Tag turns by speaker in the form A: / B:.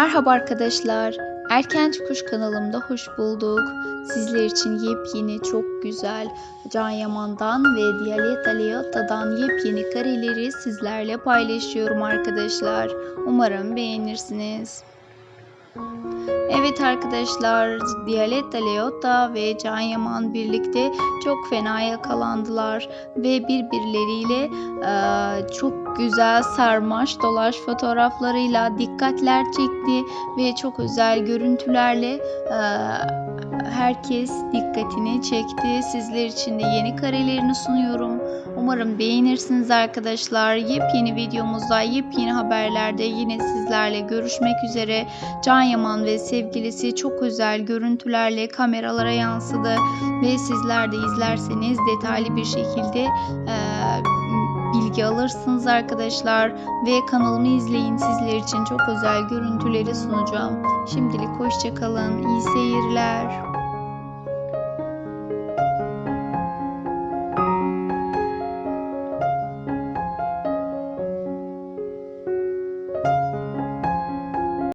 A: Merhaba arkadaşlar. Erken Çıkış kanalımda hoş bulduk. Sizler için yepyeni, çok güzel Can Yaman'dan ve Diyalet Aliyota'dan yepyeni kareleri sizlerle paylaşıyorum arkadaşlar. Umarım beğenirsiniz. Evet arkadaşlar, Diyalet Aliyota ve Can Yaman birlikte çok fena yakalandılar ve birbirleriyle eee, çok güzel sarmaş dolaş fotoğraflarıyla dikkatler çekti ve çok özel görüntülerle eee, herkes dikkatini çekti. Sizler için de yeni karelerini sunuyorum. Umarım beğenirsiniz arkadaşlar. Yepyeni videomuzda, yepyeni haberlerde yine sizlerle görüşmek üzere. Can Yaman ve sevgilisi çok özel görüntülerle kameralara yansıdı ve sizler de izlerseniz detaylı bir şekilde eee, bilgi alırsınız arkadaşlar ve kanalımı izleyin sizler için çok özel görüntüleri sunacağım. Şimdilik hoşçakalın, iyi seyirler.